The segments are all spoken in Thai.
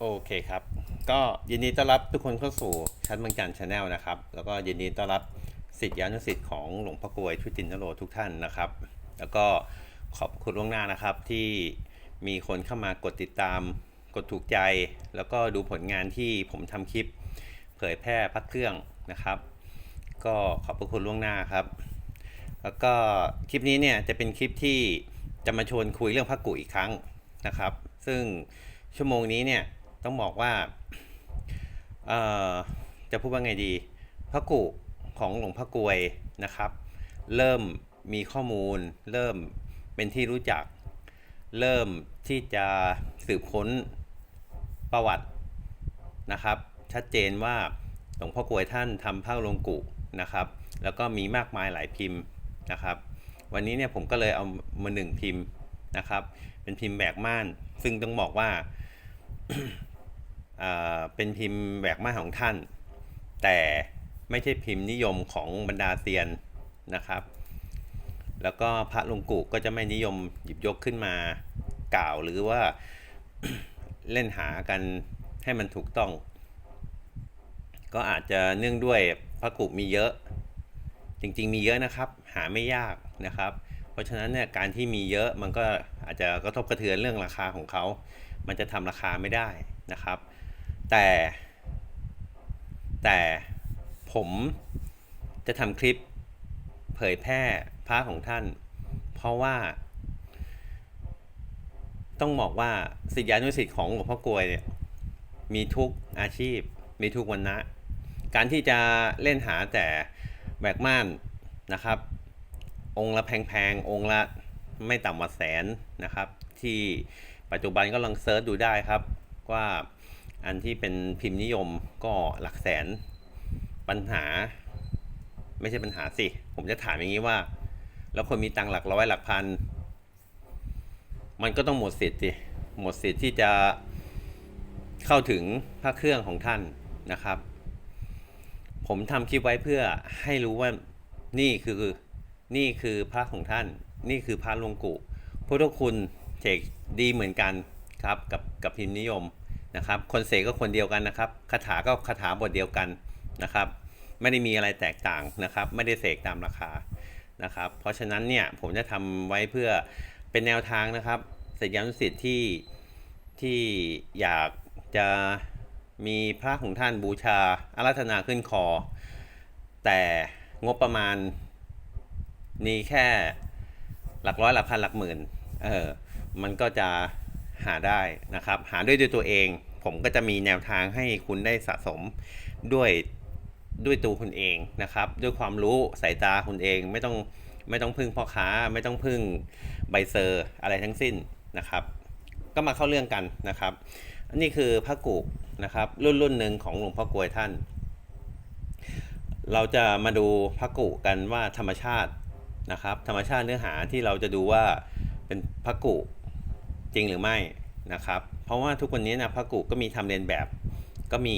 โอเคครับ ก็ยินดีต้อนรับทุกคนเข้าสู่ชั้นเมืองจันทร์ชาแนลนะครับ แล้วก็ยินดีต้อนรับสิทธิอนุสิทธิ์ของหลวงพ่อกวยชุตินทโรทุกท่านนะครับ แล้วก็ขอบคุณล่วงหน้านะครับที่มีคนเข้ามากดติดตาม กดถูกใจ แล้วก็ดูผลงานที่ผมทำคลิป เผยแพร่พักเครื่องนะครับ ก็ขอบพระคุณล่วงหน้าครับ แล้วก็คลิปนี้เนี่ยจะเป็นคลิปที่จะมาชวนคุยเรื่องพระกุอีกครั้งนะครับ ซึ่งชั่วโมงนี้เนี่ย ต้องบอกว่าเอ่อจะพูดว่าไงดี พระกุของหลวงพ่อกลวยนะครับ เริ่มมีข้อมูล เริ่มเป็นที่รู้จัก เริ่มที่จะสืบค้นประวัตินะครับ ชัดเจนว่าหลวงพ่อกลวยท่านทำพระลงกุนะครับ แล้วก็มีมากมายหลายพิมพ์นะครับ วันนี้เนี่ยผมก็เลยเอามาหนึ่งพิมพ์นะครับ เป็นพิมพ์แบกม่าน ซึ่งต้องบอกว่า เป็นพิมพ์แบกม่าของท่าน แต่ไม่ใช่พิมพ์นิยมของบรรดาเซียนนะครับ แล้วก็พระลงกุก็จะไม่นิยมหยิบยกขึ้นมากล่าวหรือว่าเล่นหากันให้มันถูกต้อง ก็อาจจะเนื่องด้วยพระกุมีเยอะ จริงๆมีเยอะนะครับ หาไม่ยากนะครับ เพราะฉะนั้นเนี่ยการที่มีเยอะมันก็อาจจะกระทบกระเทือนเรื่องราคาของเขา มันจะทำราคาไม่ได้นะครับ แต่ แต่ผมจะทำคลิปเผยแพร่พระของท่าน เพราะว่า ต้องบอกว่าสิทธิานุสิทธิ์ของหลวงพ่อกลวยเนี่ยมีทุกอาชีพ มีทุกวันนะการที่จะเล่นหาแต่แบกม่านนะครับ องค์ละแพงๆ องค์ละไม่ต่ำกว่าแสนนะครับ ที่ปัจจุบันก็ลองเซิร์ชดูได้ครับว่า อันที่เป็นพิมพ์นิยมก็หลักแสนปัญหา ไม่ใช่ปัญหาสิ ผมจะถามอย่างนี้ว่า แล้วคนมีตังค์หลักร้อยหลักพัน มันก็ต้องหมดสิทธิ์สิหมดสิทธิ์ที่จะเข้าถึงพระเครื่องของท่านนะครับ ผมทำคลิปไว้เพื่อให้รู้ว่านี่คือนี่คือพระของท่าน นี่คือพระหลวงกุพุทธคุณเสกดีเหมือนกันครับกับกับพิมพ์นิยม นะครับ คนเสกก็คนเดียวกันนะครับคาถาก็คาถาบทเดียวกันนะครับ ไม่ได้มีอะไรแตกต่างนะครับ ไม่ได้เสกตามราคานะครับ เพราะฉะนั้นเนี่ยผมจะทำไว้เพื่อเป็นแนวทางนะครับศิษยานุสิทธิ์ที่ที่อยากจะมีพระของท่านบูชาอาราธนาขึ้นคอ แต่งบประมาณมีแค่หลักร้อยหลักพันหลักหมื่นเออมันก็จะหาได้นะครับ หาด้วยด้วยตัวเอง ผมก็จะมีแนวทางให้คุณได้สะสมด้วยด้วยตัวคุณเองนะครับ ด้วยความรู้สายตาคุณเองไม่ต้องไม่ต้องพึ่งพ่อค้า ไม่ต้องพึ่งใบเซอร์อะไรทั้งสิ้นนะครับ ก็มาเข้าเรื่องกันนะครับอันนี้คือพระกุนะครับ รุ่นรุ่นหนึ่งของหลวงพ่อกลวยท่าน เราจะมาดูพระกุกันว่าธรรมชาตินะครับ ธรรมชาติเนื้อหาที่เราจะดูว่าเป็นพระกุจริงหรือไม่ นะครับ เพราะว่าทุกวันนี้นะพระกุก็มีทำเรียนแบบก็มี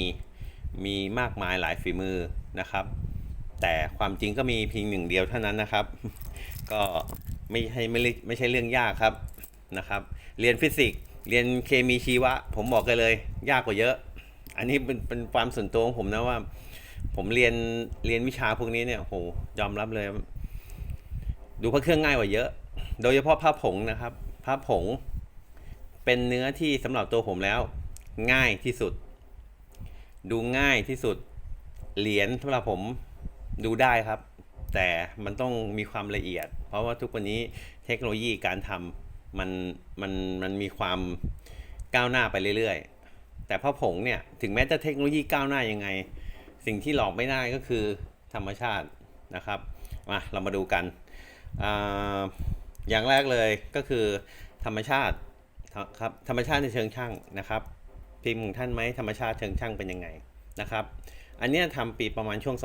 มีมากมายหลายฝีมือนะครับ แต่ความจริงก็มีเพียงหนึ่งเดียวเท่านั้นนะครับ ก็ไม่ใช่ไม่ไม่ไม่ใช่เรื่องยากครับนะครับ เรียนฟิสิกส์เรียนเคมีชีวะ ผมบอกกันเลย ยากกว่าเยอะ อันนี้เป็นเป็นความส่วนตัวของผมนะว่า ผมเรียนเรียนวิชาพวกนี้เนี่ยโหยอมรับเลย ดูพระเครื่องง่ายกว่าเยอะ โดยเฉพาะผ้าผงนะครับผ้าผง เป็นเนื้อที่สำหรับตัวผมแล้ว ง่ายที่สุด ดูง่ายที่สุด เหรียญสำหรับผมดูได้ครับ แต่มันต้องมีความละเอียด เพราะว่าทุกวันนี้เทคโนโลยีการทำมันมันมันมีความก้าวหน้าไปเรื่อยๆ แต่พระผงเนี่ยถึงแม้จะเทคโนโลยีก้าวหน้ายังไง สิ่งที่หลอกไม่ได้ก็คือธรรมชาตินะครับมาเรามาดูกันอ่าอย่างแรกเลยก็คือธรรมชาติ ครับธรรมชาติในเชิงช่างนะครับพิมพ์ของท่านไหมธรรมชาติเชิงช่างเป็นยังไงนะครับ อันเนี้ยทำปีประมาณช่วง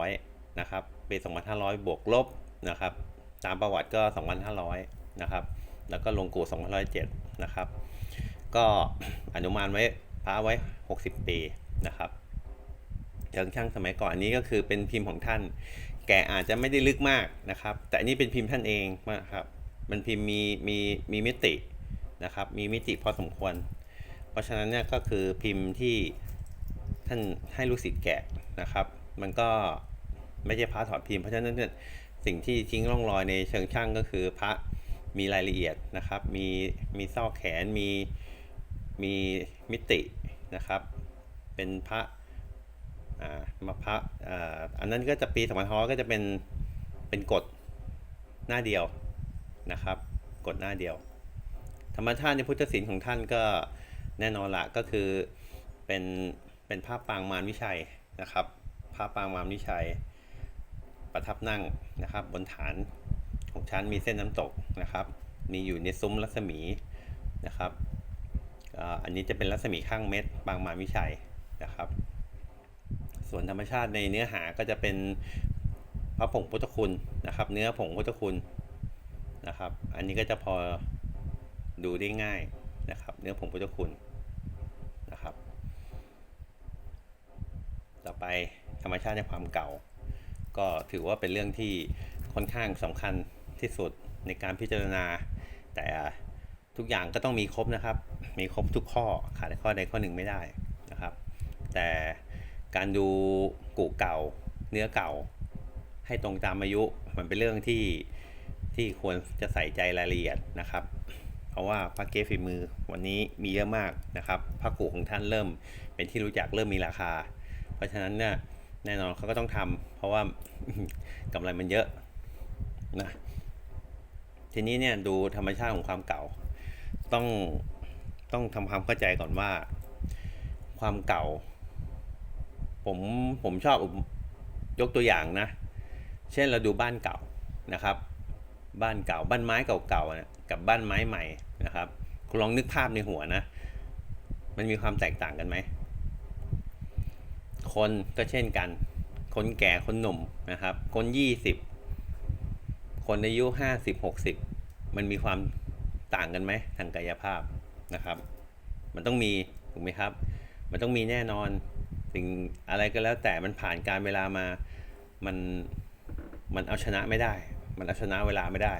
2500 นะครับปี2500 บวกลบนะครับ ตามประวัติก็ 2500 นะครับ แล้วก็ลงกู2507 นะครับ ก็อนุมานไว้พระไว้ 60 ปีนะครับเชิงช่างสมัยก่อนอันนี้ก็คือเป็นพิมพ์ของท่าน แกอาจจะไม่ได้ลึกมากนะครับ แต่อันนี้เป็นพิมพ์ท่านเองนะครับมันพิมพ์มีมีมีมิติ นะครับ มีมิติพอสมควร เพราะฉะนั้นเนี่ยก็คือพิมพ์ที่ท่านให้ลูกศิษย์แกะนะครับ มันก็ไม่ใช่พระถอดพิมพ์เพราะฉะนั้นเนี่ยสิ่งที่ทิ้งร่องรอยในเชิงช่างก็คือพระมีรายละเอียดนะครับ มีมีซอกแขน มีมีมิตินะครับ เป็นพระอ่ามาพระอ่าอันนั้นก็จะปีสองพันห้ก็จะเป็นเป็นกฎหน้าเดียวนะครับ กฎหน้าเดียว ธรรมชาติในพุทธศิลป์ของท่านก็แน่นอนละก็คือเป็นเป็นภาพปางมารวิชัยนะครับ ภาพปางมารวิชัย ประทับนั่งนะครับ บนฐานของชั้นมีเส้นน้ำตกนะครับ มีอยู่ในซุ้มรัศมีนะครับอันนี้จะเป็นรัศมีข้างเม็ดปางมารวิชัยนะครับ ส่วนธรรมชาติในเนื้อหาก็จะเป็นพระผงพุทธคุณนะครับ เนื้อผงพุทธคุณนะครับ อันนี้ก็จะพอ ดูได้ง่ายนะครับ เนื้อผงพุทธคุณนะครับ ต่อไปธรรมชาติในความเก่า ก็ถือว่าเป็นเรื่องที่ค่อนข้างสำคัญที่สุดในการพิจารณา แต่ทุกอย่างก็ต้องมีครบนะครับ มีครบทุกข้อขาดข้อใดข้อหนึ่งไม่ได้นะครับ แต่การดูกูเก่า เนื้อเก่า ให้ตรงตามอายุมันเป็นเรื่องที่ที่ควรจะใส่ใจรายละเอียดนะครับ ราะว่าพระเกศฝีมือวันนี้มีเยอะมากนะครับพระกูของท่านเริ่มเป็นที่รู้จักเริ่มมีราคา เพราะฉะนั้นเนี่ยแน่นอนเขาก็ต้องทำเพราะว่ากำไรมันเยอะนะทีนี้เนี่ยดูธรรมชาติของความเก่า ต้องต้องทำความเข้าใจก่อนว่า ความเก่า ผมผมชอบยกตัวอย่างนะ เช่นเราดูบ้านเก่านะครับ บ้านเก่าบ้านไม้เก่าๆนะกับบ้านไม้ใหม่ นะครับคุณลองนึกภาพในหัวนะ มันมีความแตกต่างกันไหม คนก็เช่นกัน คนแก่คนหนุ่มนะครับ คนยี่สิบคนอายุห้าสิบหกสิบมันมีความต่างกันไหมทางกายภาพนะครับ มันต้องมีถูกไหมครับ มันต้องมีแน่นอนสิ่งอะไรก็แล้วแต่มันผ่านการเวลามา มันมันเอาชนะไม่ได้ มันเอาชนะเวลาไม่ได้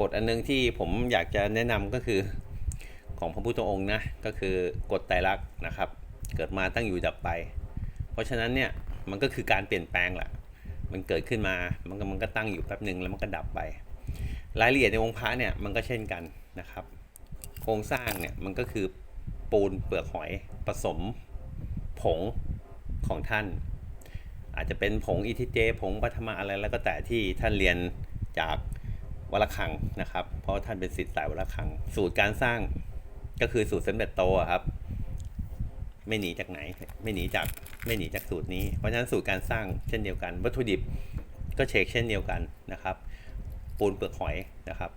กฎอันนึงที่ผมอยากจะแนะนำก็คือของพระพุทธองค์นะก็คือกฎไตรลักษณ์นะครับ เกิดมาตั้งอยู่ดับไป เพราะฉะนั้นเนี่ยมันก็คือการเปลี่ยนแปลงแหละมันเกิดขึ้นมามันก็มันก็ตั้งอยู่แป๊บหนึ่งแล้วมันก็ดับไป รายละเอียดในองค์พระเนี่ยมันก็เช่นกันนะครับ โครงสร้างเนี่ยมันก็คือปูนเปลือกหอยผสมผงของท่าน อาจจะเป็นผงอิทิเจ ผงปัทมาอะไรแล้วก็แต่ที่ท่านเรียนจาก วัลคังนะครับ เพราะท่านเป็นศิษย์สายวัลคัง สูตรการสร้างก็คือสูตรสำเร็จโตครับ ไม่หนีจากไหน ไม่หนีจากไม่หนีจากสูตรนี้ เพราะฉะนั้นสูตรการสร้างเช่นเดียวกัน วัตถุดิบก็เช็คเช่นเดียวกันนะครับ ปูนเปลือกหอยนะครับ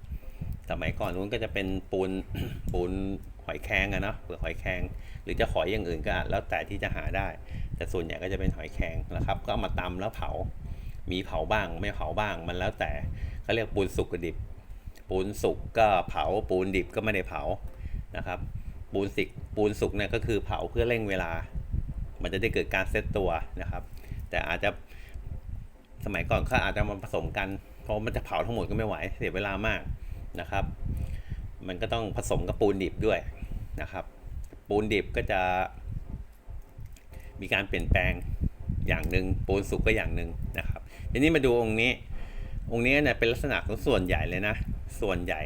สมัยก่อนนู้นก็จะเป็นปูนปูนหอยแครงอะเนาะเปลือกหอยแครงหรือจะหอยอย่างอื่นก็แล้วแต่ที่จะหาได้ แต่ส่วนใหญ่ก็จะเป็นหอยแครงนะครับ ก็เอามาตำแล้วเผา มีเผาบ้าง ไม่เผาบ้างมันแล้วแต่ เขาเรียกปูนสุกกับดิบ ปูนสุกก็เผาปูนดิบก็ไม่ได้เผานะครับปูนสิกปูนสุกเนี่ยก็คือเผาเพื่อเร่งเวลา มันจะได้เกิดการเซตตัวนะครับ แต่อาจจะสมัยก่อนเขาอาจจะมาผสมกัน เพราะมันจะเผาทั้งหมดก็ไม่ไหวเสียเวลามากนะครับ มันก็ต้องผสมกับปูนดิบด้วยนะครับ ปูนดิบก็จะมีการเปลี่ยนแปลงอย่างหนึ่งปูนสุกก็อย่างหนึ่งนะครับทีนี้มาดูองค์นี้ องค์นี้เนี่ยเป็นลักษณะของส่วนใหญ่เลยนะ ส่วนใหญ่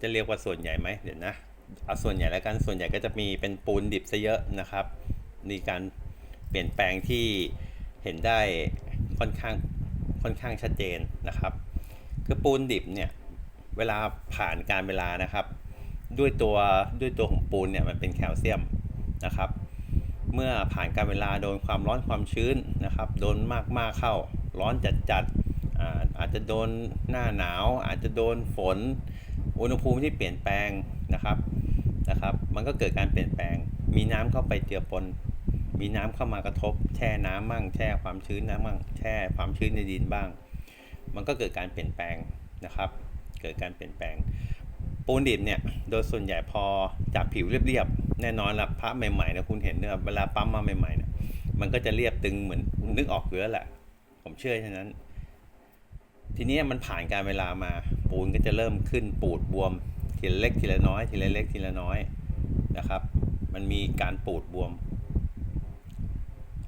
จะเรียกว่าส่วนใหญ่ไหมเดี๋ยวนะเอาส่วนใหญ่แล้วกันส่วนใหญ่ก็จะมีเป็นปูนดิบซะเยอะนะครับ มีการเปลี่ยนแปลงที่เห็นได้ค่อนข้างค่อนข้างชัดเจนนะครับ คือปูนดิบเนี่ยเวลาผ่านการเวลานะครับ ด้วยตัวด้วยตัวของปูนเนี่ยมันเป็นแคลเซียมนะครับ เมื่อผ่านการเวลาโดนความร้อนความชื้นนะครับ โดนมากๆเข้า ร้อนจัดจัดๆอาอาจจะโดนหน้าหนาว อาจจะโดนฝน อุณหภูมิที่เปลี่ยนแปลงนะครับนะครับ มันก็เกิดการเปลี่ยนแปลง มีน้ำเข้าไปเจือปน มีน้ำเข้ามากระทบ แช่น้ำมั่ง แช่ความชื้นน้ำมั่ง แช่ความชื้นในดินบ้าง มันก็เกิดการเปลี่ยนแปลงนะครับ เกิดการเปลี่ยนแปลง ปูนดิบเนี่ยโดยส่วนใหญ่พอจากผิวเรียบๆแน่นอนละพระใหม่ๆนะคุณเห็นเนื้อเวลาปั๊มมาใหม่ๆเนี่ยมันก็จะเรียบตึงเหมือนนึกออกอยู่แล้วแหละ ผมเชื่อฉะนั้น ทีนี้มันผ่านการเวลามา ปูนก็จะเริ่มขึ้นปูดบวมทีละเล็กทีละน้อยทีละเล็กทีละน้อยนะครับ มันมีการปูดบวม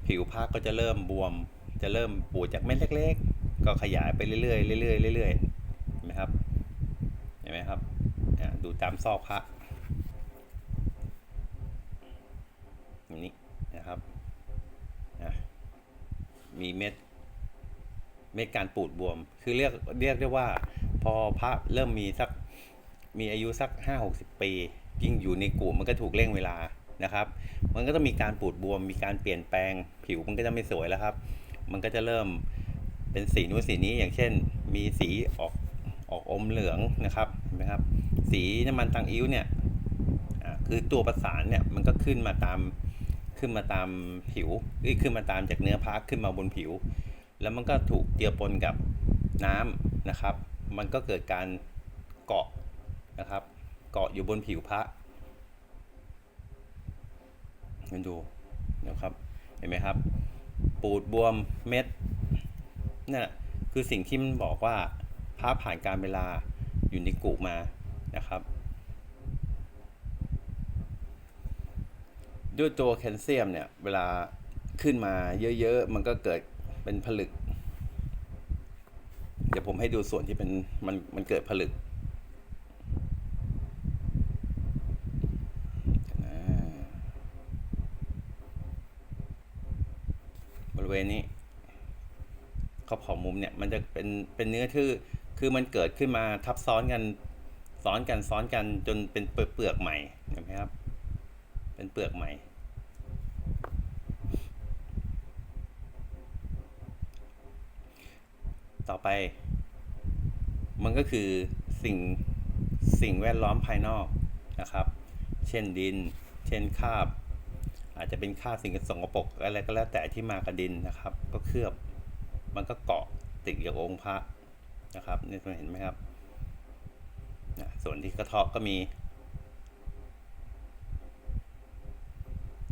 ผิวพรรคก็จะเริ่มบวม จะเริ่มปูดจากเม็ดเล็ก ๆ ก็ขยายไปเรื่อยๆเรื่อยๆเรื่อยๆเห็นไหมครับเห็นไหมครับ ดูตามซอกพระอย่างนี้นะครับ มีเม็ด เม็ดการปูดบวม คือเรียกเรียกได้ว่าพอพระเริ่มมีสักมีอายุสักห้าหกสิบปียิ่งอยู่ในกลุ่มมันก็ถูกเร่งเวลานะครับ มันก็ต้องมีการปูดบวม มีการเปลี่ยนแปลง ผิวมันก็จะไม่สวยแล้วครับ มันก็จะเริ่มเป็นสีนู้นสีนี้อย่างเช่น มีสีออก ออกอมเหลืองนะครับเห็นไหมครับ สีน้ำมันตังอิ้วเนี่ยคือตัวประสานเนี่ยมันก็ขึ้นมาตามขึ้นมาตามผิวขึ้นมาตามจากเนื้อพระขึ้นมาบนผิว แล้วมันก็ถูกเจือปนกับน้ำนะครับ มันก็เกิดการเกาะนะครับ เกาะอยู่บนผิวพระคุณดูนะครับเห็นไหมครับ ปูดบวมเม็ดนี่ยคือสิ่งที่มันบอกว่า พระผ่านการเวลาอยู่ในกุมานะครับ ด้วยตัวแคลเซียมเนี่ย เวลาขึ้นมาเยอะๆ มันก็เกิดเป็นผลึก เดี๋ยวผมให้ดูส่วนที่เป็นมันมันเกิดผลึกบริเวณนี้ขอบขอบมุมเนี่ย มันจะเป็นเป็นเนื้อที่ คือมันเกิดขึ้นมาทับซ้อนกันซ้อนกันซ้อนกันจนเป็นเปลือกใหม่เห็นไหมครับ เป็นเปลือกใหม่ ต่อไป มันก็คือสิ่งสิ่งแวดล้อมภายนอกนะครับ เช่นดิน เช่นคาบ อาจจะเป็นคาบสิ่งสกปรกอะไรก็แล้วแต่ที่มากับดินนะครับ ก็เคลือบ มันก็เกาะติดกับองค์พระ นะครับนี่เห็นไหมครับนะส่วนที่กระเทาะก็มี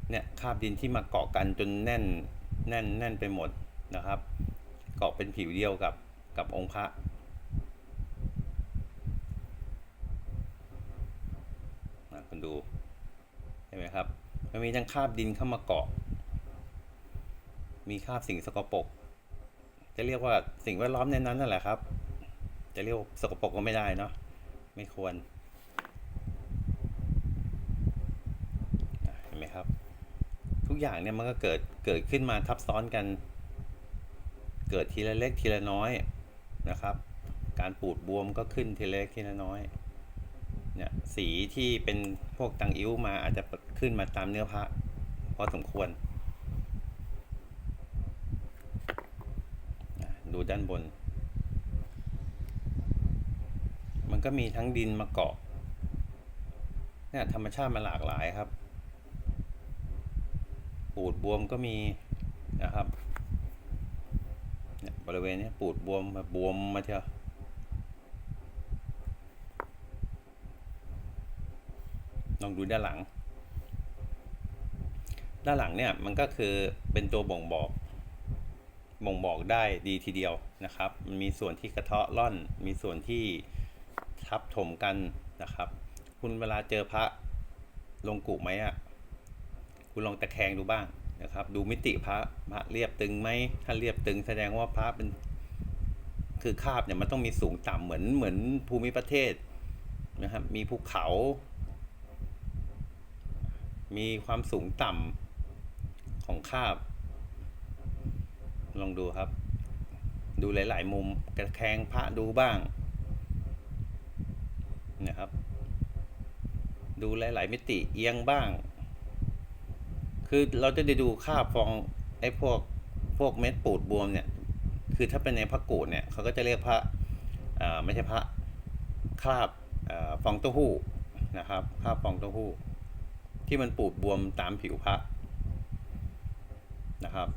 เนี่ยคราบดินที่มาเกาะกันจนแน่นแน่นแน่นไปหมดนะครับ เกาะเป็นผิวเดียวกับกับองค์พระนะคุณดูเห็นไหมครับมันมีทั้งคราบดินเข้ามาเกาะ มีคราบสิ่งสกปรกจะเรียกว่าสิ่งแวดล้อมในนั้นนั่นแหละครับ จะเรียกว่าสกปรกก็ไม่ได้เนาะไม่ควรเห็นไหมครับ ทุกอย่างเนี่ยมันก็เกิดเกิดขึ้นมาทับซ้อนกัน เกิดทีละเล็กทีละน้อยนะครับ การปูดบวมก็ขึ้นทีละเล็กทีละน้อยเนี่ยสีที่เป็นพวกตังอิ้วมาอาจจะขึ้นมาตามเนื้อพระพอสมควร ดูด้านบน มันก็มีทั้งดินมาเกาะเนี่ยธรรมชาติมันหลากหลายครับ ปูดบวมก็มีนะครับเนี่ยบริเวณนี้ปูดบวมมาบวมมาเถอะลองดูด้านหลัง ด้านหลังเนี่ยมันก็คือเป็นตัวบ่งบอก บ่งบอกได้ดีทีเดียวนะครับ มันมีส่วนที่กระเทาะร่อน มีส่วนที่ ทับถมกันนะครับ คุณเวลาเจอพระลงกุไหมอะ่ะคุณลองตะแคงดูบ้างนะครับ ดูมิติพระพระเรียบตึงไหมถ้าเรียบตึงแสดงว่าพระเป็นคือคาบเนี่ยมันต้องมีสูงต่ำเหมือนเหมือนภูมิประเทศนะครับมีภูเขา มีความสูงต่ำของคาบ ลองดูครับ ดูหลาย ๆ มุมกระแคงพระดูบ้าง นะครับ ดูหลาย ๆ มิติเอียงบ้าง คือเราจะได้ดูค่าบฟองไอ้พวกพวกเม็ดปูดบวมเนี่ย คือถ้าเป็นในพระกูดเนี่ยเขาก็จะเรียกพระไม่ใช่พระคราบอฟองเต้าหู้นะครับคราบฟองเต้าหู้ ที่มันปูดบวมตามผิวพระนะครับ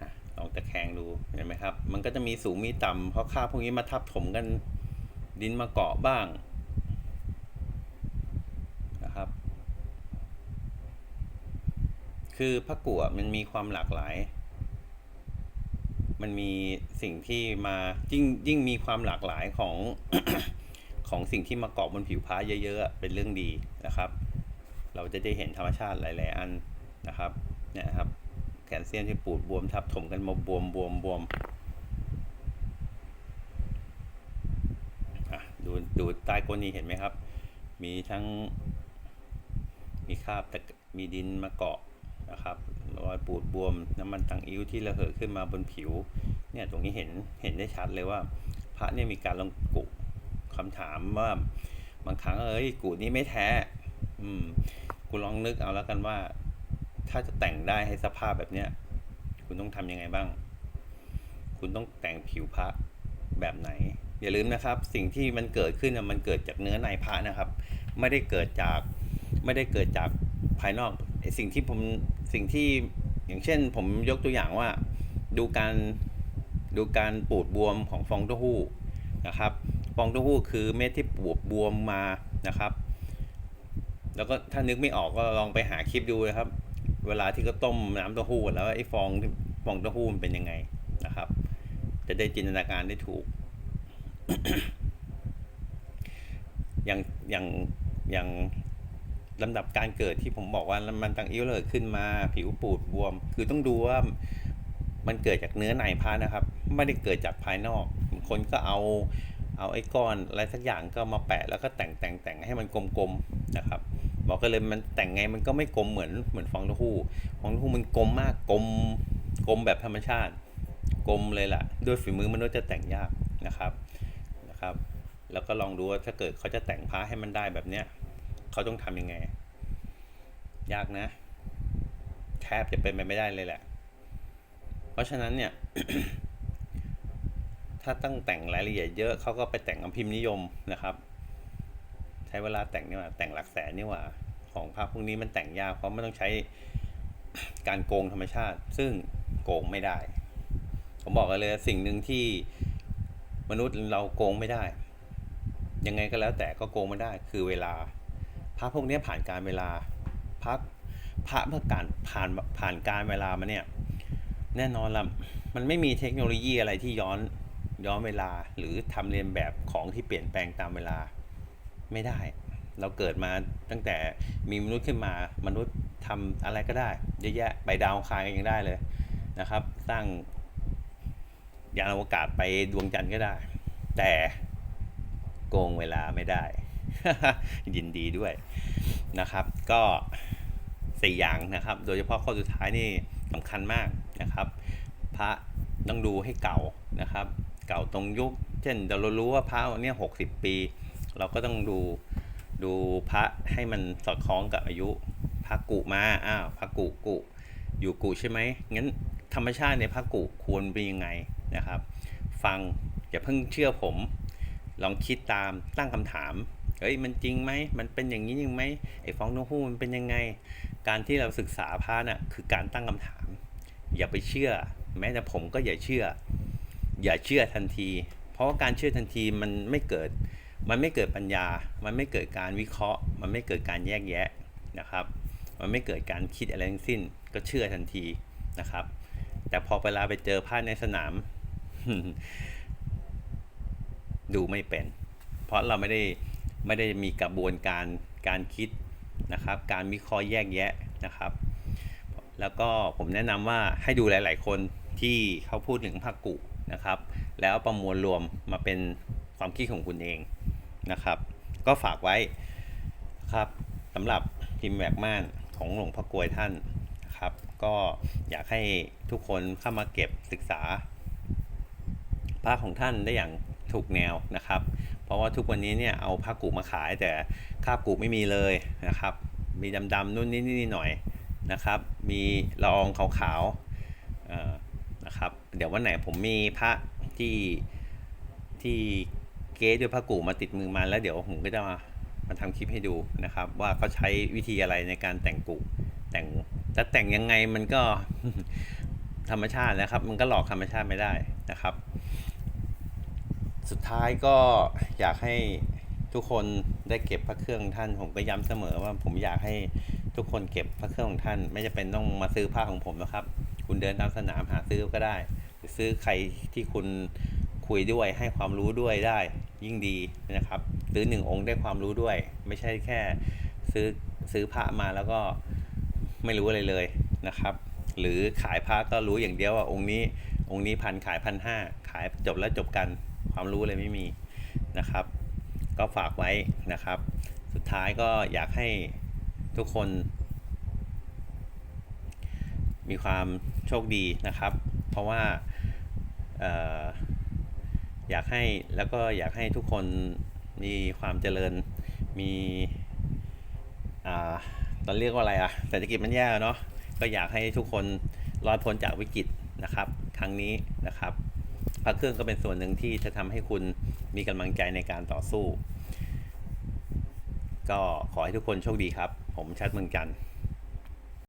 อะ ลองตะแคงดูเห็นไหมครับ มันก็จะมีสูงมีต่ำเพราะคราพวกนี้มาทับถมกันดินมาเกาะบ้างนะครับ คือพระกัวมันมีความหลากหลาย มันมีสิ่งที่มายิ่งยิ่งมีความหลากหลายของของสิ่งที่มาเกาะบนผิวพระเยอะๆเป็นเรื่องดีนะครับ เราจะได้เห็นธรรมชาติหลาย ๆ อันนะครับเนี่ยครับ แคลเซียมที่ปูดบวมทับถมกันมาบวมบวมบวมดูดูใต้ก้นนี้เห็นไหมครับ มีทั้ง มีคราบแต่มีดินมาเกาะนะครับรอยปูดบวมน้ำมันตังอิ้วที่ระเหยขึ้นมาบนผิว เนี่ยตรงนี้เห็นเห็นได้ชัดเลยว่า พระเนี่ยมีการลงกุคำถามว่าบางครั้งเอ้ยกุนี้ไม่แท้ อืมกูลองนึกเอาแล้วกันว่า ถ้าจะแต่งได้ให้สภาพแบบเนี้ย คุณต้องทำยังไงบ้าง คุณต้องแต่งผิวพระแบบไหน อย่าลืมนะครับ สิ่งที่มันเกิดขึ้นน่ะมันเกิดจากเนื้อในพระนะครับ ไม่ได้เกิดจาก ไม่ได้เกิดจากภายนอกสิ่งที่ผมสิ่งที่อย่างเช่น ผมยกตัวอย่างว่า ดูการดูการปูดบวมของฟองเต้าหู้นะครับฟองเต้าหู้คือเม็ดที่ปวบบวมมานะครับ แล้วก็ถ้านึกไม่ออกก็ลองไปหาคลิปดูนะครับ เวลาที่เขาต้มน้ำเต้าหู้แล้วไอ้ฟองที่ฟองเต้าหู้มันเป็นยังไงนะครับ จะได้จินตนาการได้ถูก อย่างอย่างอย่างลำดับการเกิดที่ผมบอกว่ามันตังอิ้วเลยขึ้นมาผิวปูดบวม คือต้องดูว่ามันเกิดจากเนื้อในพระนะครับ ไม่ได้เกิดจากภายนอกคนก็เอาเอาไอ้ก้อนอะไรสักอย่างก็มาแปะแล้วก็แต่งแต่งแต่งให้มันกลมๆนะครับ บอกกันเลยมันแต่งไงมันก็ไม่กลมเหมือนเหมือนฟองเต้าหู้ฟองเต้าหู้มันกลมมากกลมกลมแบบธรรมชาติ กลมเลยล่ะ ด้วยฝีมือมนุษย์จะแต่งยากนะครับนะครับ แล้วก็ลองดูว่าถ้าเกิดเขาจะแต่งพระให้มันได้แบบเนี้ยเขาต้องทำยังไง ยากนะ แทบจะเป็นไปไม่ได้เลยแหละ เพราะฉะนั้นเนี่ย ถ้าต้องแต่งรายละเอียดเยอะเขาก็ไปแต่งกับพิมพ์นิยมนะครับ ใช้เวลาแต่งนี่ว่าแต่งหลักแสนนี่ว่าของภาพพวกนี้มันแต่งยากเพราะไมันต้องใช้การโกงธรรมชาติ ซึ่งโกงไม่ได้ ผมบอกกันเลยสิ่งหนึ่งที่มนุษย์เราโกงไม่ได้ ยังไงก็แล้วแต่ก็โกงไม่ได้ คือเวลาพระพวกนี้ผ่านการเวลาพระพระเมื่อการผ่านผ่านการเวลามาเนี่ย แน่นอนละมันไม่มีเทคโนโลยีอะไรที่ย้อนย้อนเวลาหรือทำเรียนแบบของที่เปลี่ยนแปลงตามเวลา ไม่ได้ เราเกิดมาตั้งแต่มีมนุษย์ขึ้นมามนุษย์ทำอะไรก็ได้เยอะแยะไปดาวคารกันยังได้เลยนะครับ สร้างยานอวกาศไปดวงจันทร์ก็ได้ แต่โกงเวลาไม่ได้ ยินดีด้วยนะครับ ก็สี่อย่างนะครับ โดยเฉพาะข้อสุดท้ายนี่สำคัญมากนะครับ พระต้องดูให้เก่านะครับ เก่าตรงยุค เช่นเรารู้ว่าพระเนี่ยหกสิบปี เราก็ต้องดูดูพระให้มันสอดคล้องกับอายุพระกุมาอ้าวพระกุกุอยู่กุใช่ไหมงั้นธรรมชาติในพระกุควรเป็นยังไงนะครับ ฟังอย่าเพิ่งเชื่อผม ลองคิดตามตั้งคำถามเฮ้ยมันจริงไหมมันเป็นอย่างนี้จริงไหมไอ้ฟองเต้าหู้มันเป็นยังไง การที่เราศึกษาพระน่ะคือการตั้งคำถาม อย่าไปเชื่อ แม้แต่ผมก็อย่าเชื่อ อย่าเชื่อทันที เพราะว่าการเชื่อทันทีมันไม่เกิด มันไม่เกิดปัญญา มันไม่เกิดการวิเคราะห์ มันไม่เกิดการแยกแยะนะครับ มันไม่เกิดการคิดอะไรทั้งสิ้น ก็เชื่อทันทีนะครับ แต่พอเวลาไปเจอพระในสนาม ดูไม่เป็น เพราะเราไม่ได้ไม่ได้มีกระบวนการการคิดนะครับ การวิเคราะห์แยกแยะนะครับ แล้วก็ผมแนะนำว่าให้ดูหลาย ๆ คนที่เขาพูดถึงภาคกุนะครับ แล้วประมวลรวมมาเป็นความคิดของคุณเอง นะครับ ก็ฝากไว้ครับสำหรับพิมพ์แหวกม่านของหลวงพ่อกลวยท่านนะครับ ก็อยากให้ทุกคนเข้ามาเก็บศึกษาพระของท่านได้อย่างถูกแนวนะครับ เพราะว่าทุกวันนี้เนี่ยเอาผ้ากุมาขายแต่คาบกุไม่มีเลยนะครับ มีดำๆนู่นนี่นี่หน่อยนะครับ มีละอองขาวๆนะครับ เดี๋ยววันไหนผมมีพระที่ที่ เก๊ด้วยผ้ากุมาติดมือมาแล้วเดี๋ยวผมก็จะมามาทำคลิปให้ดูนะครับ ว่าเขาใช้วิธีอะไรในการแต่งกุแต่งจะแต่งยังไงมันก็ธรรมชาตินะครับ มันก็หลอกธรรมชาติไม่ได้นะครับ สุดท้ายก็อยากให้ทุกคนได้เก็บพระเครื่องท่าน ผมก็ย้ำเสมอว่าผมอยากให้ทุกคนเก็บพระเครื่องของท่าน ไม่จะเป็นต้องมาซื้อผ้าของผมนะครับ คุณเดินตามสนามหาซื้อก็ได้ซื้อใครที่คุณคุยด้วยให้ความรู้ด้วยได้ ยิ่งดีนะครับซื้อหนึ่งองค์ได้ความรู้ด้วย ไม่ใช่แค่ซื้อซื้อพระมาแล้วก็ไม่รู้อะไรเลยนะครับ หรือขายพระก็รู้อย่างเดียวว่าองค์นี้องค์นี้พันขายพันห้าขายจบแล้วจบกันความรู้เลยไม่มีนะครับ ก็ฝากไว้นะครับ สุดท้ายก็อยากให้ทุกคน มีความโชคดีนะครับ เพราะว่า อยากให้แล้วก็อยากให้ทุกคนมีความเจริญมีอ่าตอนเรียกว่าอะไรอะเศรษฐกิจมันแย่เนาะก็อยากให้ทุกคนรอดพ้นจากวิกฤตนะครับ ครั้งนี้นะครับพระเครื่องก็เป็นส่วนหนึ่งที่จะทำให้คุณมีกำลังใจในการต่อสู้ ก็ขอให้ทุกคนโชคดีครับ ผมชัดเมืองจันทร์